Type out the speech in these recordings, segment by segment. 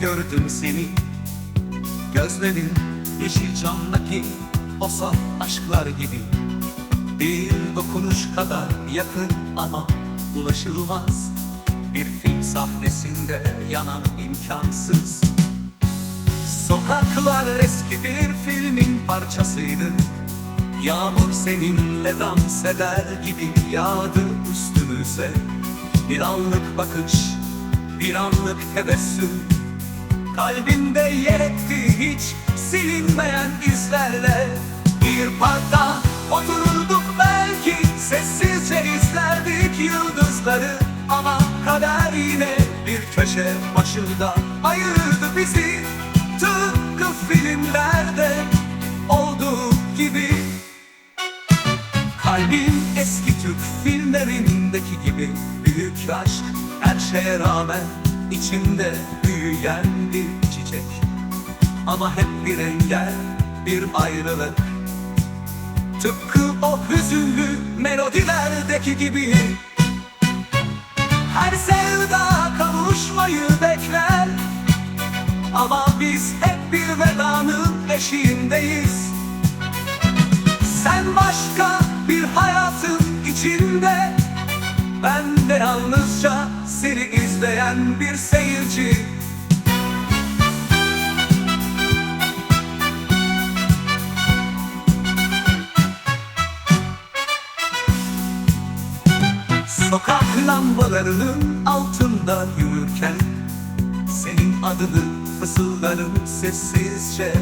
gördüm seni. Gözlerin yeşil camdaki o saf aşklar gibi. Bir dokunuş kadar yakın ama ulaşılmaz. Bir film sahnesinde yanan imkansız. Sokaklar eski bir filmin parçasıydı. Yağmur seninle dans eder gibi yağdı üstümüze. Bir anlık bakış, bir anlık tebessüm Kalbimde yer etti hiç silinmeyen izlerle. Bir parkta otururduk belki Sessizce izlerdik yıldızları. Ama kader yine bir köşe başında ayırdı bizi. Tıpkı filmlerde olduğu gibi. Kalbim eski Türk filmlerindeki gibi. Büyük aşk her şeye rağmen içimde büyüyen bir çiçek. Ama hep bir engel, bir ayrılık. Tıpkı o hüzünlü melodilerdeki gibi. Her sevda kavuşmayı bekler. Ama biz hep bir vedanın eşiğindeyiz. Sen başka bir hayatın içinde Ben de yalnızca seni izleyen bir seyirci. Sokak lambalarının altında yürürken Senin adını fısıldarım sessizce.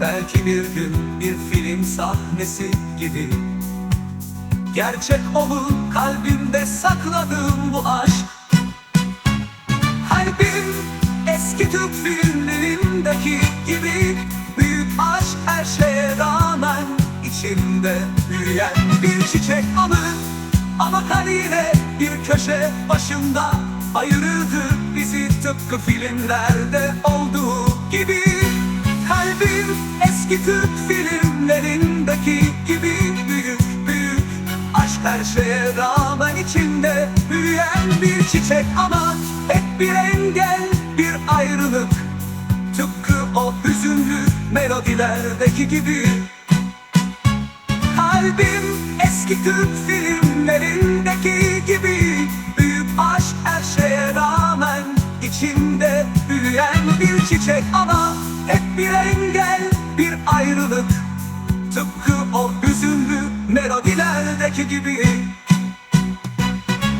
Belki bir gün bir film sahnesi gibi Gerçek olur kalbimde sakladığım bu aşk. Kalbim eski Türk filmlerindeki gibi Büyük aşk her şeye rağmen içimde büyüyen bir çiçek anı. Ama kaline bir köşe başında ayırırdı bizi tıpkı filmlerde olduğu gibi. Kalbim eski Türk filmlerindeki her şeye rağmen içinde büyüyen bir çiçek ama hep bir engel bir ayrılık. Tıpkı o hüzünlü melodilerdeki gibi. Kalbim eski Türk filmlerindeki gibi. Büyük aşk her şeye rağmen içimde büyüyen bir çiçek ama hep bir engel, melodilerdeki gibi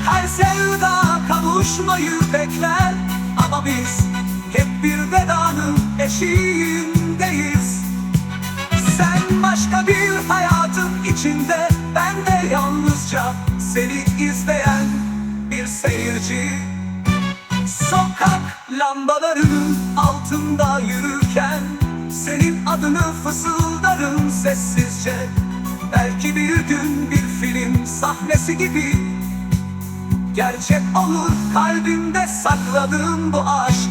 Her sevda kavuşmayı bekler. Ama biz hep bir vedanın eşiğindeyiz. Sen başka bir hayatın içinde Ben de yalnızca seni izleyen bir seyirci. Sokak lambalarının altında yürürken Senin adını fısıldarım sessizce Belki bir gün bir film sahnesi gibi Gerçek olur. Kalbimde sakladığım bu aşk